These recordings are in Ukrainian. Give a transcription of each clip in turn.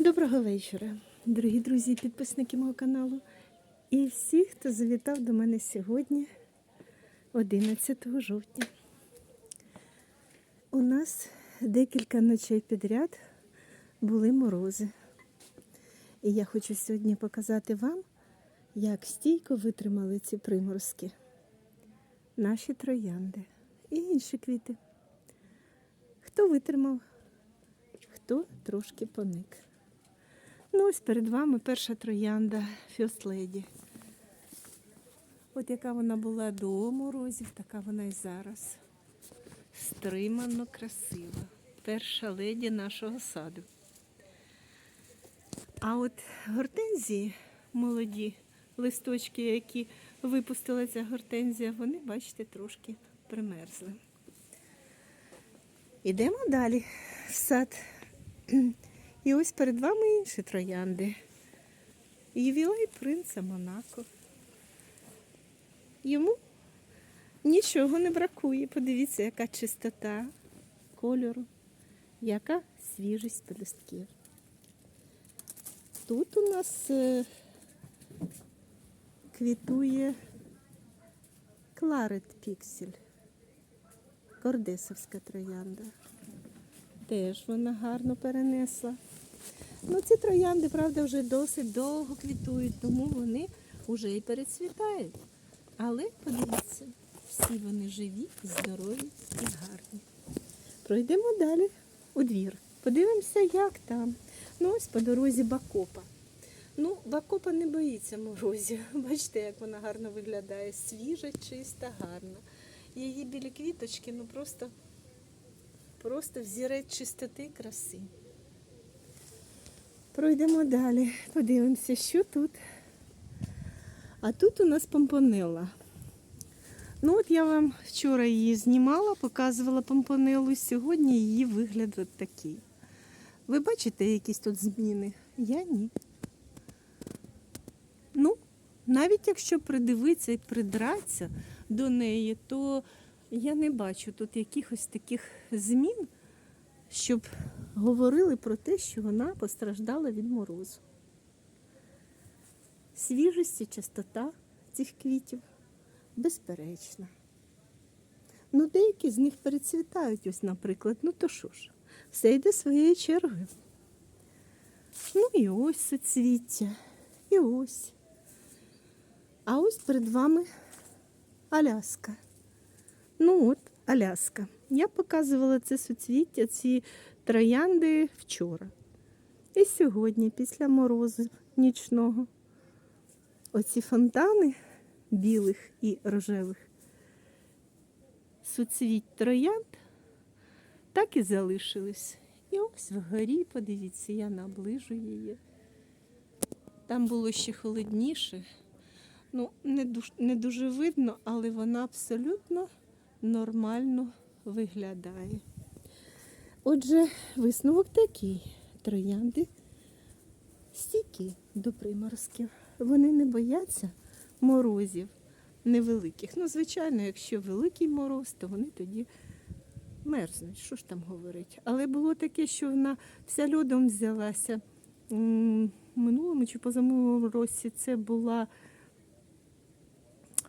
Доброго вечора, дорогі друзі, і підписники мого каналу. І всі, хто завітав до мене сьогодні, 11 жовтня. У нас декілька ночей підряд були морози. І я хочу сьогодні показати вам, як стійко витримали ці приморозки. Наші троянди і інші квіти. Хто витримав, хто трошки поник. Ну, ось перед вами перша троянда First Lady. От яка вона була до морозів, така вона і зараз. Стримано красива. Перша леді нашого саду. А от гортензії молоді, листочки, які випустила ця гортензія, вони, бачите, трошки примерзли. Ідемо далі в сад. І ось перед вами інші троянди. Ювілей принца Монако. Йому нічого не бракує. Подивіться, яка чистота кольору, яка свіжість пелюстків. Тут у нас е, квітує Кларет Піксель, Кордесовська троянда. Теж вона гарно перенесла. Ну, ці троянди, правда, вже досить довго квітують, тому вони вже і перецвітають. Але подивіться, всі вони живі, здорові і гарні. Пройдемо далі у двір. Подивимося, як там. Ну, ось по дорозі Бакопа. Ну, Бакопа не боїться морозів. Бачите, як вона гарно виглядає. Свіжа, чиста, гарна. Її білі квіточки, ну просто Просто взірець чистоти і краси. Пройдемо далі, подивимося, що тут. А тут у нас помпонелла. Ну от я вам вчора її знімала, показувала помпонеллу, сьогодні її вигляд от такий. Ви бачите якісь тут зміни? Я ні. Ну, навіть якщо придивитися і придратися до неї, то я не бачу тут якихось таких змін, щоб говорили про те, що вона постраждала від морозу. Свіжість і чистота цих квітів безперечна. Ну, деякі з них перецвітають, ось, наприклад, ну то що ж, все йде своєю чергою. Ну і ось соцвіття, і ось. А ось перед вами Аляска. Ну от, Аляска. Я показувала це суцвіття, ці троянди вчора. І сьогодні, після морозу нічного, оці фонтани білих і рожевих суцвіть троянд так і залишились. І ось вгорі, подивіться, я наближу її. Там було ще холодніше. Ну, не дуже, не дуже видно, але вона абсолютно нормально виглядає. Отже, висновок такий. Троянди стійкі до приморозків. Вони не бояться морозів невеликих. Ну, звичайно, якщо великий мороз, то вони тоді мерзнуть. Що ж там говорить? Але було таке, що вона вся льодом взялася. Минулому чи позаминулому році це була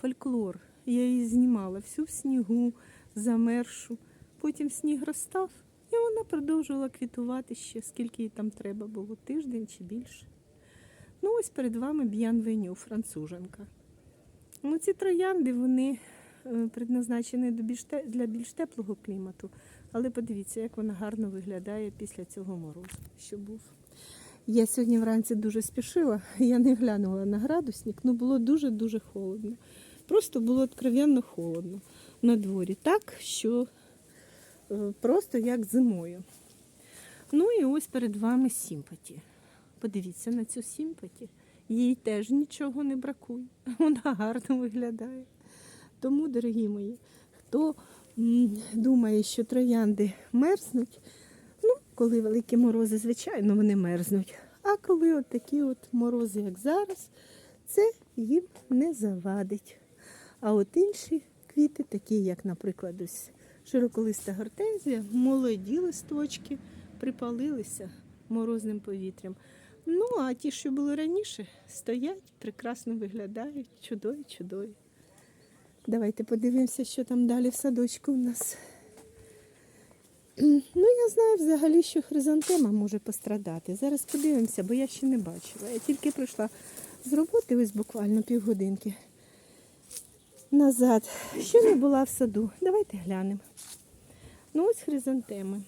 фольклор. Я її знімала всю в снігу, замершу. Потім сніг розстав, і вона продовжувала квітувати ще, скільки їй там треба було, тиждень чи більше. Ну, ось перед вами Б'ян Веню, француженка. Ну, ці троянди, вони е, предназначені для більш теплого клімату. Але подивіться, як вона гарно виглядає після цього морозу, що був. Я сьогодні вранці дуже спішила, я не глянула на градусник, ну було дуже-дуже холодно. Просто було откровенно холодно на дворі. Так, що е, просто як зимою. Ну і ось перед вами сімпаті. Подивіться на цю сімпаті. Їй теж нічого не бракує. Вона гарно виглядає. Тому, дорогі мої, хто думає, що троянди мерзнуть, ну, коли великі морози, звичайно, вони мерзнуть. А коли от такі от морози, як зараз, це їм не завадить. А от інші квіти, такі, як, наприклад, ось широколиста гортензія, молоді листочки припалилися, морозним повітрям. Ну, а ті, що були раніше, стоять, прекрасно виглядають, чудові, чудові. Давайте подивимося, що там далі в садочку у нас. Ну, я знаю взагалі, що хризантема може пострадати. Зараз подивимося, бо я ще не бачила. Я тільки прийшла з роботи, ось буквально півгодинки назад. Ще не була в саду. Давайте глянемо. Ну, ось хризантеми.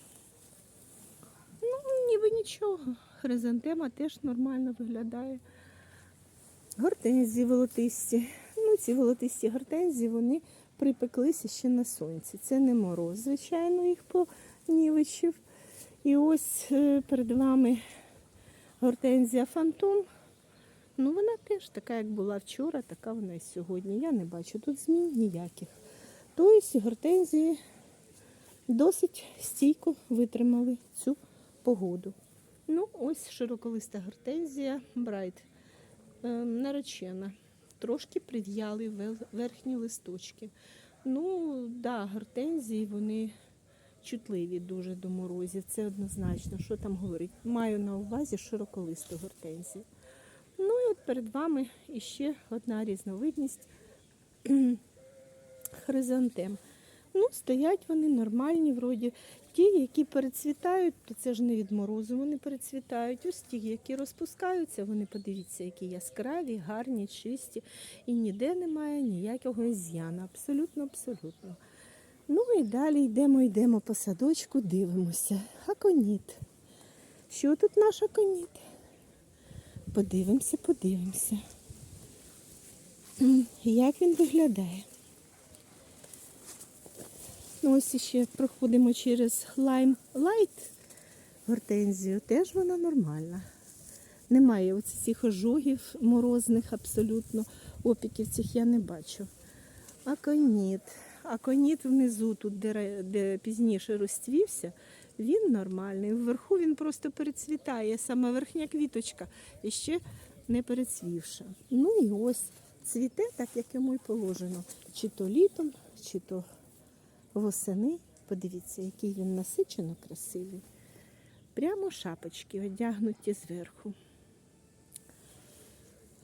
Ну, ніби нічого. Хризантема теж нормально виглядає. Гортензії волотисті. Ну, ці волотисті гортензії, вони припеклися ще на сонці. Це не мороз, звичайно, їх понівечив. І ось е, перед вами гортензія фантом. Ну, вона теж така, як була вчора, така вона і сьогодні. Я не бачу тут змін ніяких. Тобто гортензії досить стійко витримали цю погоду. Ну, ось широколиста гортензія Брайт. Е, наречена. Трошки прив'яли верхні листочки. Ну, да, гортензії вони чутливі дуже до морозів. Це однозначно. Що там говорить? Маю на увазі широколисту гортензію. Ну і от перед вами іще одна різновидність хризантем. Ну, стоять вони нормальні, вроді. Ті, які перецвітають, то це ж не від морозу, вони перецвітають. Ось ті, які розпускаються, вони подивіться, які яскраві, гарні, чисті. І ніде немає ніякого з'яна. Абсолютно, абсолютно. Ну і далі йдемо, йдемо по садочку, дивимося. Аконіт. Що тут наш аконіт? Подивимося, подивимося. Як він виглядає? Ну, ось ще проходимо через Lime Light гортензію. Теж вона нормальна. Немає оці цих ожогів морозних абсолютно. Опіків цих я не бачу. Аконіт. Аконіт внизу, тут, де, де пізніше розцвівся, він нормальний. Вверху він просто перецвітає, саме верхня квіточка і ще не перецвівша. Ну і ось цвіте, так як йому й положено. Чи то літом, чи то восени. Подивіться, який він насичено красивий. Прямо шапочки одягнуті зверху.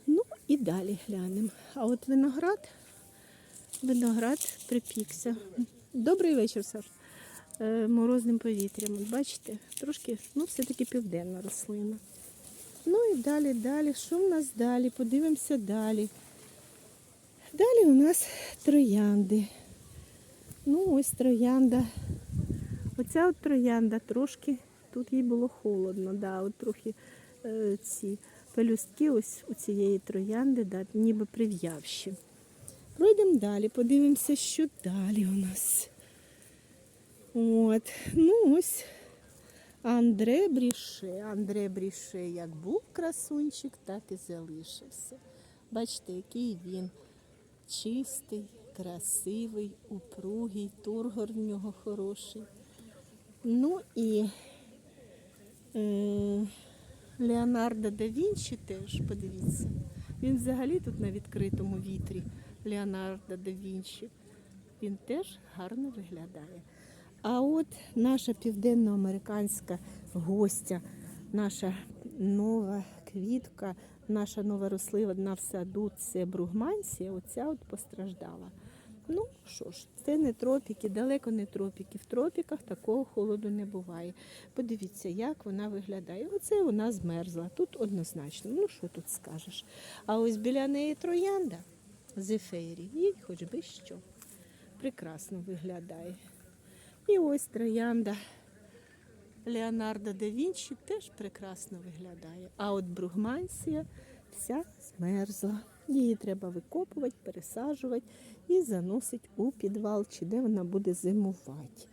Ну і далі глянемо. А от виноград, виноград припікся. Добрий вечір, Саш. Е, Морозним повітрям. От Бачите, трошки, ну, все-таки південна рослина. Ну і далі, далі. Що в нас далі? Подивимося далі. Далі у нас троянди. Ну, ось троянда. Оця от троянда трошки, тут їй було холодно, да, от трохи е, ці пелюстки ось у цієї троянди, да, ніби прив'явші. Пройдемо далі, подивимося, що далі у нас. От, ну ось Андре Бріше. Андре Бріше як був красунчик, так і залишився. Бачите, який він чистий, красивий, упругий, тургор в нього хороший. Ну і е, Леонардо да Вінчі теж, подивіться. Він взагалі тут на відкритому вітрі Леонардо да Вінчі. Він теж гарно виглядає. А от наша південноамериканська гостя, наша нова квітка, наша нова рослина в саду це бругмансія, оця от постраждала. Ну що ж, це не тропіки, далеко не тропіки. В тропіках такого холоду не буває. Подивіться, як вона виглядає. Оце вона змерзла. Тут однозначно. Ну що тут скажеш? А ось біля неї троянда зефейрі. Їй хоч би що. Прекрасно виглядає. І ось троянда Леонардо да Вінчі теж прекрасно виглядає. А от бругмансія вся змерзла. Її треба викопувати, пересаджувати і заносити у підвал, чи де вона буде зимувати.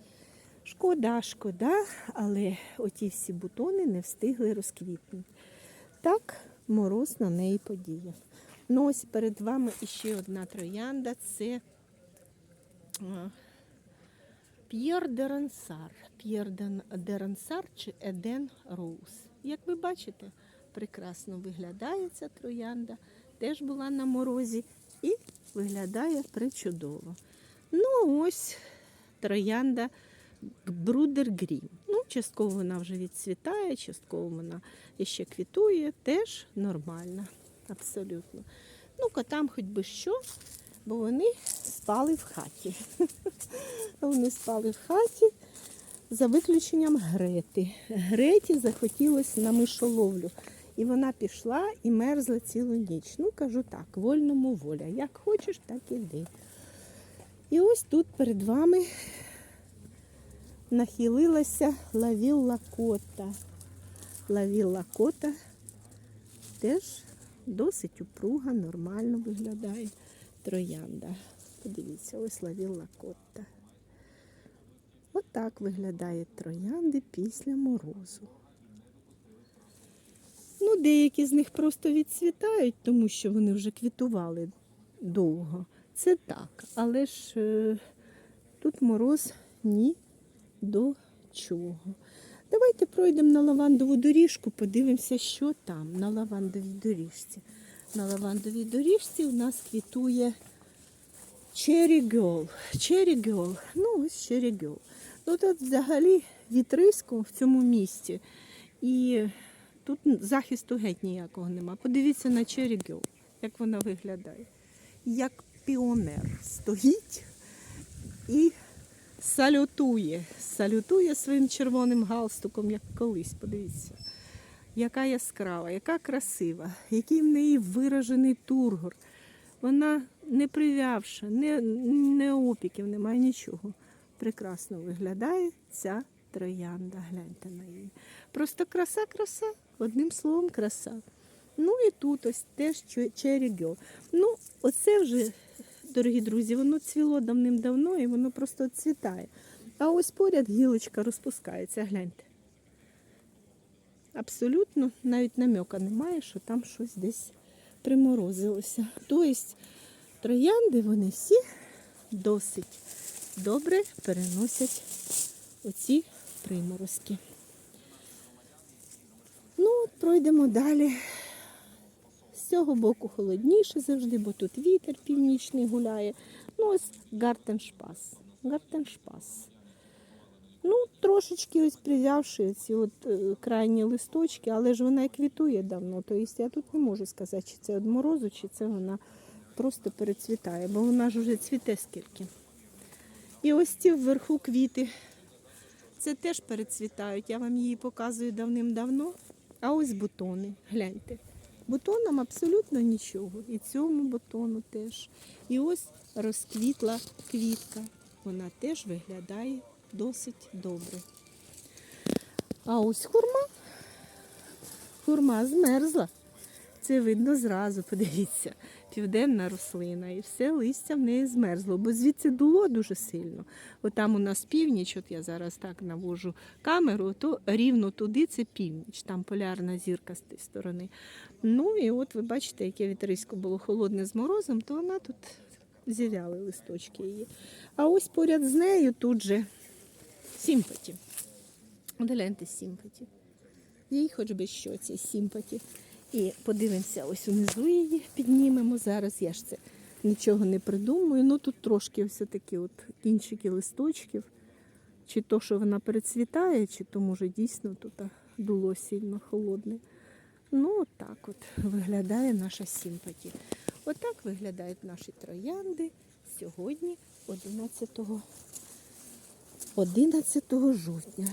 Шкода, шкода, але оті всі бутони не встигли розквітнути. Так мороз на неї подіяв. Ну ось перед вами іще одна троянда. Це П'єр де Рансар. П'єр де- де Рансар чи Еден Роуз. Як ви бачите, прекрасно виглядає ця троянда. Теж була на морозі і виглядає причудово. Ну, ось троянда Брудер Грін. Ну, частково вона вже відцвітає, частково вона ще квітує, теж нормально, абсолютно. Ну, котам хоч би що, бо вони спали в хаті. Вони спали в хаті за виключенням Грети. Греті захотілося на мишоловлю. І вона пішла і мерзла цілу ніч. Ну, кажу так, вольному воля. Як хочеш, так іди. І ось тут перед вами нахилилася лавілла кота. Лавілла кота теж досить упруга, нормально виглядає троянда. Подивіться, ось лавілла кота. Отак виглядає троянди після морозу. Ну, деякі з них просто відцвітають, тому що вони вже квітували довго. Це так. Але ж е, тут мороз ні до чого. Давайте пройдемо на лавандову доріжку, подивимося, що там на лавандовій доріжці. На лавандовій доріжці у нас квітує Cherry Girl. Cherry Girl. Ну, ось Cherry Girl. Ну тут взагалі вітрисько в цьому місці. І тут захисту геть ніякого нема. Подивіться на Cherry Girl, як вона виглядає. Як піонер стоїть і салютує. Салютує своїм червоним галстуком, як колись. Подивіться. Яка яскрава, яка красива, який в неї виражений тургор. Вона не прив'явша, не, не опіків, немає нічого. Прекрасно виглядає ця троянда. Гляньте на її. Просто краса, краса. Одним словом, краса. Ну і тут ось теж Girl. Ну, оце вже, дорогі друзі, воно цвіло давним-давно і воно просто цвітає. А ось поряд гілочка розпускається, гляньте. Абсолютно навіть намека немає, що там щось десь приморозилося. Тобто троянди вони всі досить добре переносять оці приморозки. Ну, от пройдемо далі. З цього боку холодніше завжди, бо тут вітер північний гуляє. Ну, ось гартеншпас. Гартеншпас. Ну, трошечки ось прив'явши ці от е, крайні листочки, але ж вона і квітує давно. Тобто я тут не можу сказати, чи це від морозу, чи це вона просто перецвітає, бо вона ж вже цвіте скільки. І ось ці вверху квіти. Це теж перецвітають. Я вам її показую давним-давно. А ось бутони. Гляньте. Бутонам абсолютно нічого. І цьому бутону теж. І ось розквітла квітка. Вона теж виглядає досить добре. А ось хурма. Хурма змерзла. Це видно зразу, подивіться, південна рослина, і все листя в неї змерзло, бо звідси дуло дуже сильно. От там у нас північ, от я зараз так навожу камеру, то рівно туди це північ, там полярна зірка з тієї сторони. Ну і от ви бачите, яке вітрисько було холодне з морозом, то вона тут зів'яли листочки її. А ось поряд з нею тут же сімпаті. От гляньте сімпаті. Їй хоч би що цій сімпаті. І подивимося, ось унизу її піднімемо зараз. Я ж це нічого не придумую. Ну тут трошки все такі от кінчики листочків. Чи то, що вона перецвітає, чи то може дійсно тут дуло сильно холодне. Ну, от так от виглядає наша симпаті. Отак виглядають наші троянди сьогодні, 11, 11 жовтня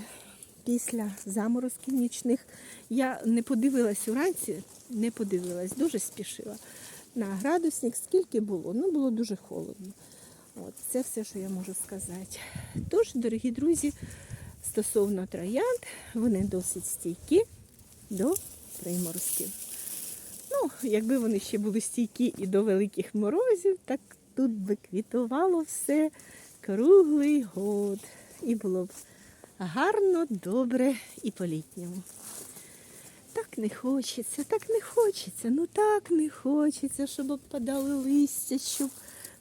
після заморозків нічних. Я не подивилась уранці, не подивилась, дуже спішила. На градусник скільки було? Ну, було дуже холодно. От, Це все, що я можу сказати. Тож, дорогі друзі, стосовно троянд, вони досить стійкі до приморозків. Ну, якби вони ще були стійкі і до великих морозів, так тут би квітувало все круглий год. І було б гарно, добре і по-літньому. Так не хочеться, так не хочеться, ну так не хочеться, щоб обпадали листя, щоб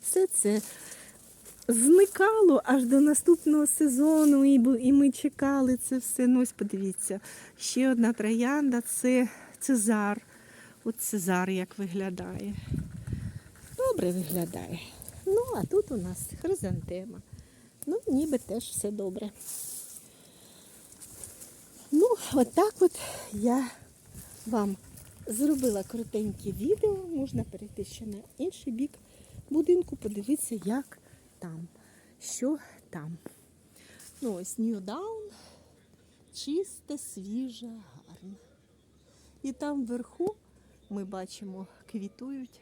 все це зникало аж до наступного сезону, і, ми чекали це все. Ну ось подивіться, ще одна троянда це Цезар. От Цезар як виглядає. Добре виглядає. Ну, а тут у нас хризантема. Ну, ніби теж все добре. Ну, отак от я вам зробила коротеньке відео. Можна перейти ще на інший бік будинку, подивитися, як там, що там. Ну, ось Ньюдаун. Чисте, свіже, гарне. І там вверху ми бачимо, квітують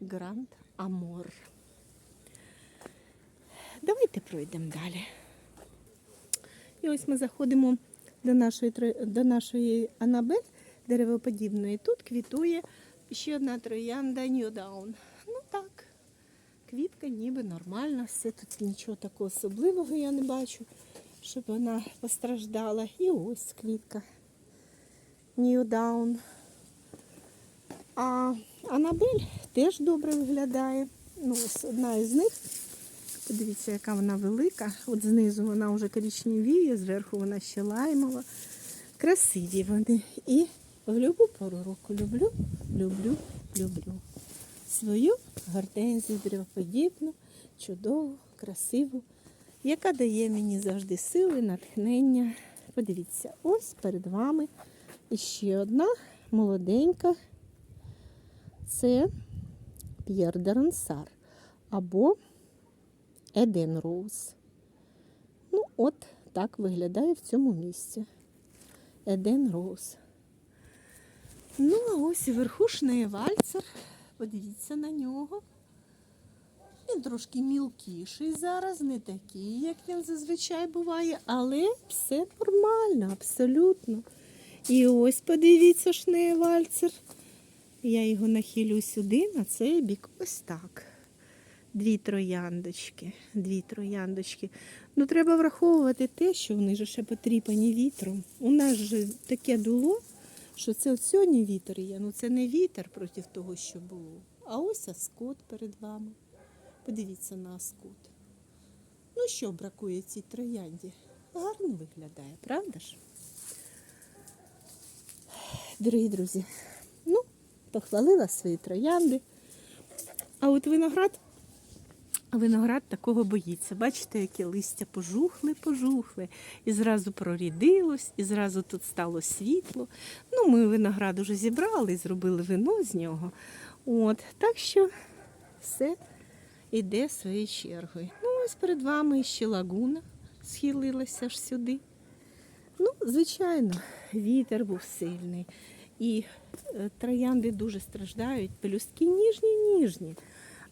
Гранд Амор. Давайте пройдемо далі. І ось ми заходимо до нашої, до нашої Анабель деревоподібної. Тут квітує ще одна троянда Ньюдаун. Ну так, квітка ніби нормальна, все тут нічого такого особливого я не бачу, щоб вона постраждала. І ось квітка Ньюдаун. А Анабель теж добре виглядає. Ну, ось одна із них. Подивіться, яка вона велика. От знизу вона вже коричневіє, зверху вона ще лаймова. Красиві вони. І в любу пору року люблю, люблю, люблю. Свою гортензію древоподібну, чудову, красиву, яка дає мені завжди сили, натхнення. Подивіться, ось перед вами іще одна молоденька. Це П'єр де Рансар або Еден Роуз. Ну, от так виглядає в цьому місці. Еден Роуз. Ну, а ось і верхушний вальцер. Подивіться на нього. Він трошки мілкіший зараз, не такий, як він зазвичай буває, але все нормально, абсолютно. І ось подивіться шнеєвальцер. Я його нахилю сюди, на цей бік. Ось так. Дві трояндочки. Дві трояндочки. Ну, треба враховувати те, що вони ж ще потріпані вітром. У нас же таке дуло, що це от сьогодні вітер є. Ну це не вітер проти того, що було. А ось аскот перед вами. Подивіться на аскот. Ну що бракує цій троянді? Гарно виглядає, правда ж? Дорогі друзі, ну, похвалила свої троянди. А от виноград, виноград такого боїться. Бачите, яке листя пожухли, пожухли. І зразу прорідилось, і зразу тут стало світло. Ну, ми виноград уже зібрали, і зробили вино з нього. От, так що все іде своєю чергою. Ну, ось перед вами ще лагуна схилилася аж сюди. Ну, звичайно, вітер був сильний. І е, троянди дуже страждають, пелюстки ніжні, ніжні.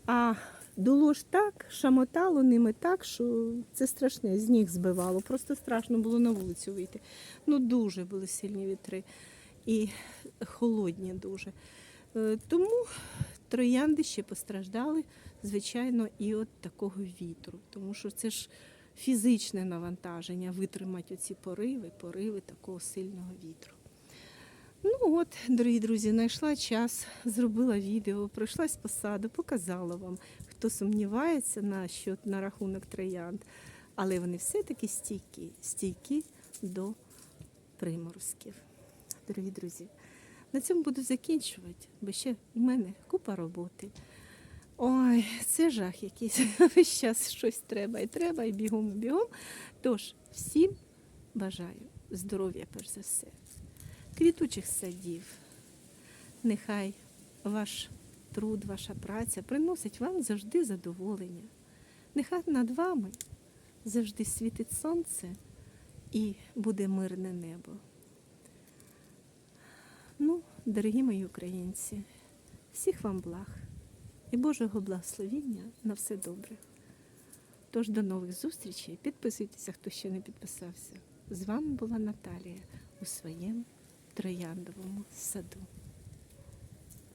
А дуло ж так, шамотало ними так, що це страшне, з ніг збивало. Просто страшно було на вулицю вийти. Ну, дуже були сильні вітри і холодні дуже. Е, Тому троянди ще постраждали, звичайно, і від такого вітру. Тому що це ж фізичне навантаження витримати оці пориви, пориви такого сильного вітру. Ну от, дорогі друзі, знайшла час, зробила відео, пройшлась по саду, показала вам, хто сумнівається на, що, на рахунок троянд. Але вони все-таки стійкі, стійкі до приморозків. Дорогі друзі, на цьому буду закінчувати, бо ще в мене купа роботи. Ой, це жах якийсь. Весь час щось треба і треба, і бігом, і бігом. Тож, всім бажаю здоров'я, перш за все, квітучих садів. Нехай ваш труд, ваша праця приносить вам завжди задоволення. Нехай над вами завжди світить сонце і буде мирне небо. Ну, дорогі мої українці, всіх вам благ і Божого благословіння на все добре. Тож до нових зустрічей. Підписуйтеся, хто ще не підписався. З вами була Наталія у своєму трояндовому саду.